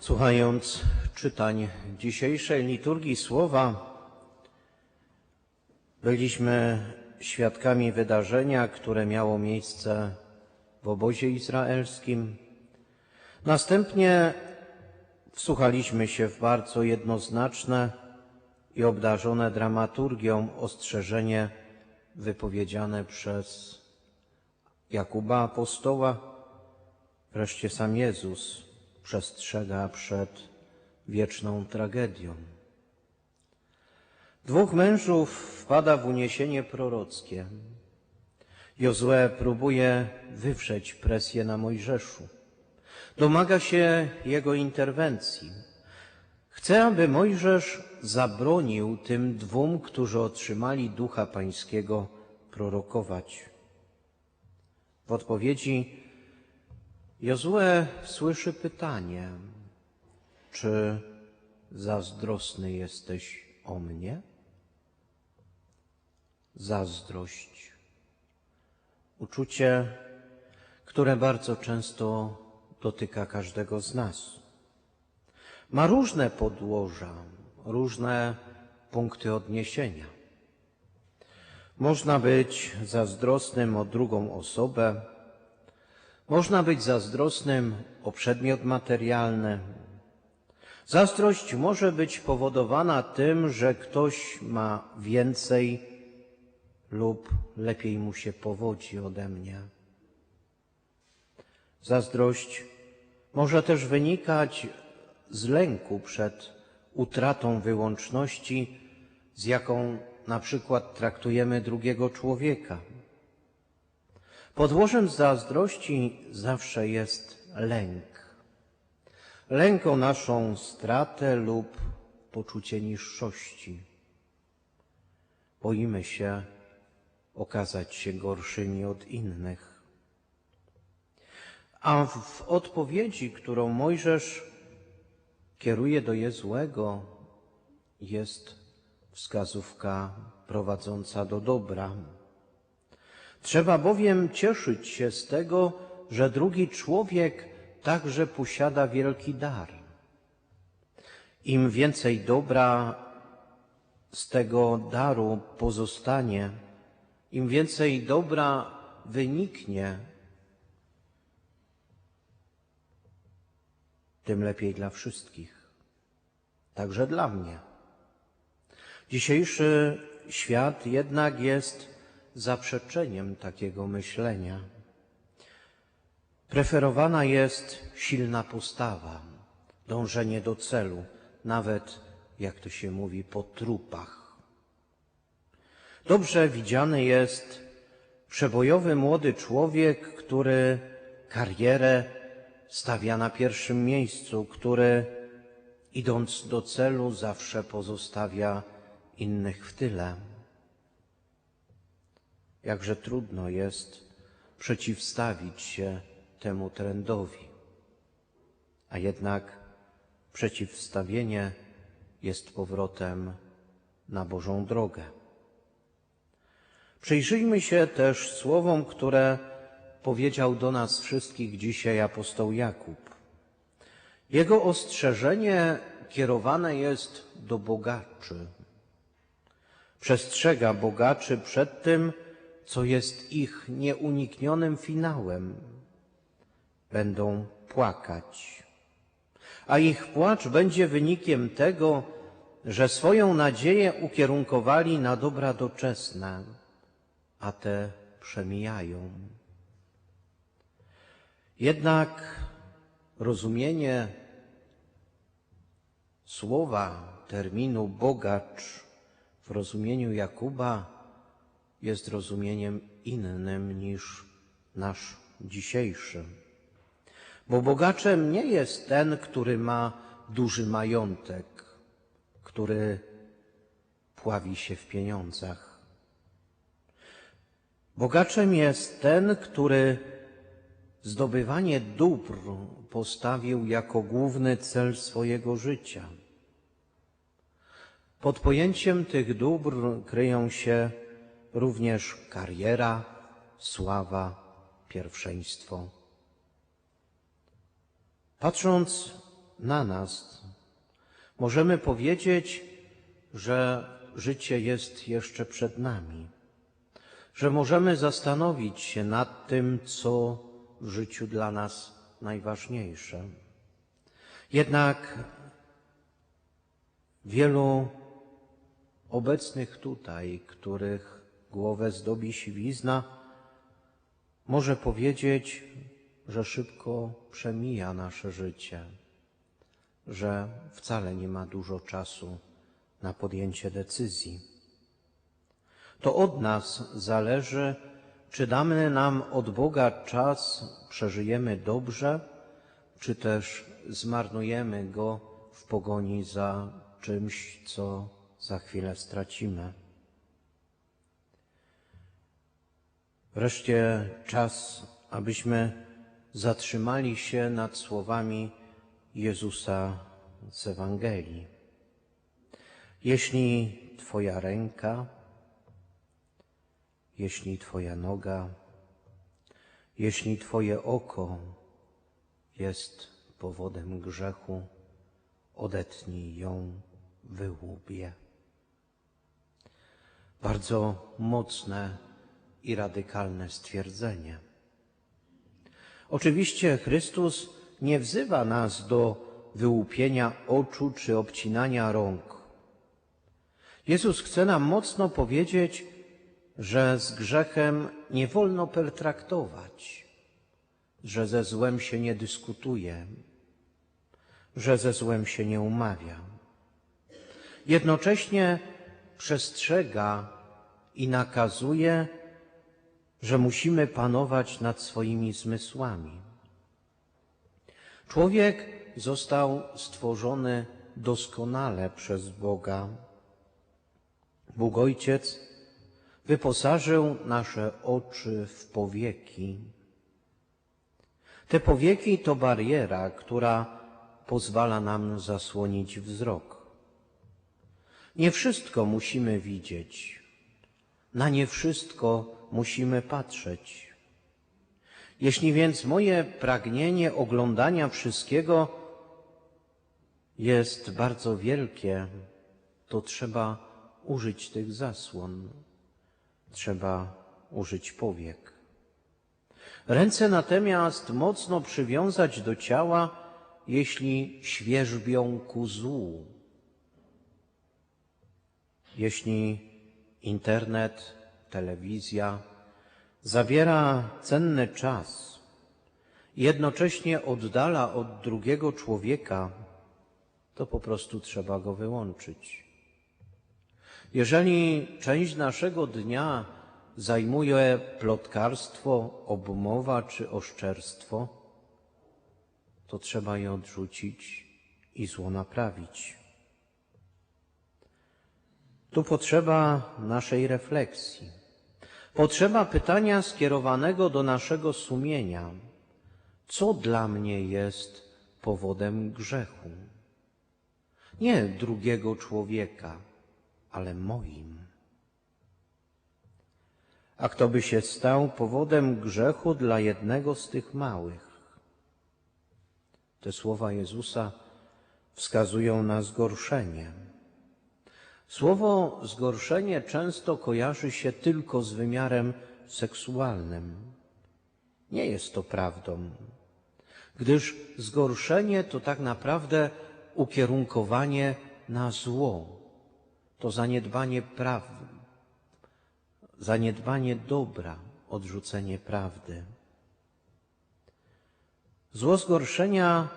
Słuchając czytań dzisiejszej liturgii słowa, byliśmy świadkami wydarzenia, które miało miejsce w obozie izraelskim. Następnie wsłuchaliśmy się w bardzo jednoznaczne i obdarzone dramaturgią ostrzeżenie wypowiedziane przez Jakuba Apostoła. Wreszcie sam Jezus przestrzega przed wieczną tragedią. Dwóch mężów wpada w uniesienie prorockie. Jozue próbuje wywrzeć presję na Mojżeszu. Domaga się jego interwencji. Chce, aby Mojżesz zabronił tym dwóm, którzy otrzymali ducha pańskiego, prorokować. W odpowiedzi Jozue słyszy pytanie, czy zazdrosny jesteś o mnie? Zazdrość. Uczucie, które bardzo często dotyka każdego z nas. Ma różne podłoża, różne punkty odniesienia. Można być zazdrosnym o drugą osobę, można być zazdrosnym o przedmiot materialny. Zazdrość może być powodowana tym, że ktoś ma więcej lub lepiej mu się powodzi ode mnie. Zazdrość może też wynikać z lęku przed utratą wyłączności, z jaką na przykład traktujemy drugiego człowieka. Podłożem zazdrości zawsze jest lęk. Lęk o naszą stratę lub poczucie niższości. Boimy się okazać się gorszymi od innych. A w odpowiedzi, którą Mojżesz kieruje do Jezłego, jest wskazówka prowadząca do dobra. Trzeba bowiem cieszyć się z tego, że drugi człowiek także posiada wielki dar. Im więcej dobra z tego daru pozostanie, im więcej dobra wyniknie, tym lepiej dla wszystkich, także dla mnie. Dzisiejszy świat jednak jest zaprzeczeniem takiego myślenia. Preferowana jest silna postawa, dążenie do celu, nawet, jak to się mówi, po trupach. Dobrze widziany jest przebojowy młody człowiek, który karierę stawia na pierwszym miejscu, który idąc do celu zawsze pozostawia innych w tyle. Jakże trudno jest przeciwstawić się temu trendowi, a jednak przeciwstawienie jest powrotem na Bożą drogę. Przyjrzyjmy się też słowom, które powiedział do nas wszystkich dzisiaj apostoł Jakub. Jego ostrzeżenie kierowane jest do bogaczy. Przestrzega bogaczy przed tym, co jest ich nieuniknionym finałem. Będą płakać. A ich płacz będzie wynikiem tego, że swoją nadzieję ukierunkowali na dobra doczesne, a te przemijają. Jednak rozumienie słowa, terminu bogacz w rozumieniu Jakuba jest rozumieniem innym niż nasz dzisiejszy. Bo bogaczem nie jest ten, który ma duży majątek, który pławi się w pieniądzach. Bogaczem jest ten, który zdobywanie dóbr postawił jako główny cel swojego życia. Pod pojęciem tych dóbr kryją się również kariera, sława, pierwszeństwo. Patrząc na nas, możemy powiedzieć, że życie jest jeszcze przed nami, że możemy zastanowić się nad tym, co w życiu dla nas najważniejsze. Jednak wielu obecnych tutaj, których głowę zdobi siwizna, może powiedzieć, że szybko przemija nasze życie, że wcale nie ma dużo czasu na podjęcie decyzji. To od nas zależy, czy damy nam od Boga czas, przeżyjemy dobrze, czy też zmarnujemy go w pogoni za czymś, co za chwilę stracimy. Wreszcie czas, abyśmy zatrzymali się nad słowami Jezusa z Ewangelii. Jeśli Twoja ręka, jeśli Twoja noga, jeśli Twoje oko jest powodem grzechu, odetnij ją, wyłub je. Bardzo mocne i radykalne stwierdzenie. Oczywiście Chrystus nie wzywa nas do wyłupienia oczu czy obcinania rąk. Jezus chce nam mocno powiedzieć, że z grzechem nie wolno pertraktować, że ze złem się nie dyskutuje, że ze złem się nie umawia. Jednocześnie przestrzega i nakazuje, że musimy panować nad swoimi zmysłami. Człowiek został stworzony doskonale przez Boga. Bóg Ojciec wyposażył nasze oczy w powieki. Te powieki to bariera, która pozwala nam zasłonić wzrok. Nie wszystko musimy widzieć, na nie wszystko musimy patrzeć. Jeśli więc moje pragnienie oglądania wszystkiego jest bardzo wielkie, to trzeba użyć tych zasłon, trzeba użyć powiek. Ręce natomiast mocno przywiązać do ciała, jeśli świerzbią ku złu. Jeśli internet telewizja zabiera cenny czas, jednocześnie oddala od drugiego człowieka, to po prostu trzeba go wyłączyć. Jeżeli część naszego dnia zajmuje plotkarstwo, obmowa czy oszczerstwo, to trzeba je odrzucić i zło naprawić. Tu potrzeba naszej refleksji. Potrzeba pytania skierowanego do naszego sumienia. Co dla mnie jest powodem grzechu? Nie drugiego człowieka, ale moim. A kto by się stał powodem grzechu dla jednego z tych małych? Te słowa Jezusa wskazują na zgorszenie. Słowo zgorszenie często kojarzy się tylko z wymiarem seksualnym. Nie jest to prawdą, gdyż zgorszenie to tak naprawdę ukierunkowanie na zło, to zaniedbanie praw, zaniedbanie dobra, odrzucenie prawdy. Zło zgorszenia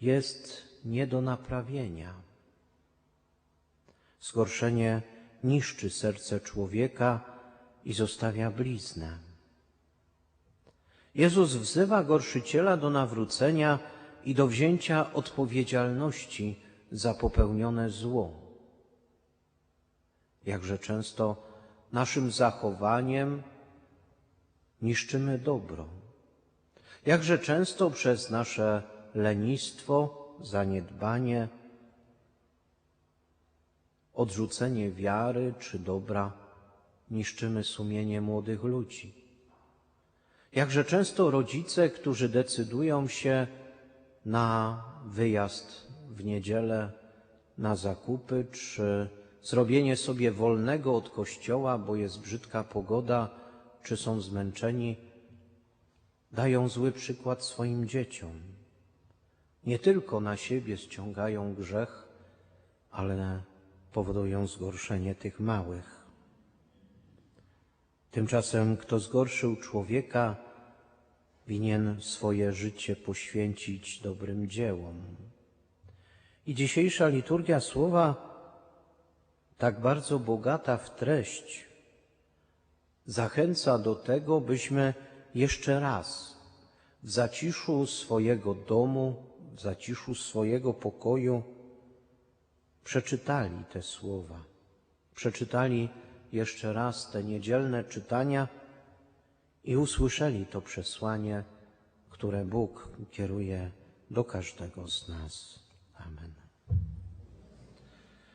jest nie do naprawienia. Zgorszenie niszczy serce człowieka i zostawia bliznę. Jezus wzywa gorszyciela do nawrócenia i do wzięcia odpowiedzialności za popełnione zło. Jakże często naszym zachowaniem niszczymy dobro. Jakże często przez nasze lenistwo, zaniedbanie, odrzucenie wiary czy dobra niszczymy sumienie młodych ludzi. Jakże często rodzice, którzy decydują się na wyjazd w niedzielę, na zakupy, czy zrobienie sobie wolnego od kościoła, bo jest brzydka pogoda, czy są zmęczeni, dają zły przykład swoim dzieciom. Nie tylko na siebie ściągają grzech, ale powodują zgorszenie tych małych. Tymczasem kto zgorszył człowieka, winien swoje życie poświęcić dobrym dziełom. I dzisiejsza liturgia słowa, tak bardzo bogata w treść, zachęca do tego, byśmy jeszcze raz w zaciszu swojego domu, w zaciszu swojego pokoju przeczytali te słowa, przeczytali jeszcze raz te niedzielne czytania i usłyszeli to przesłanie, które Bóg kieruje do każdego z nas. Amen.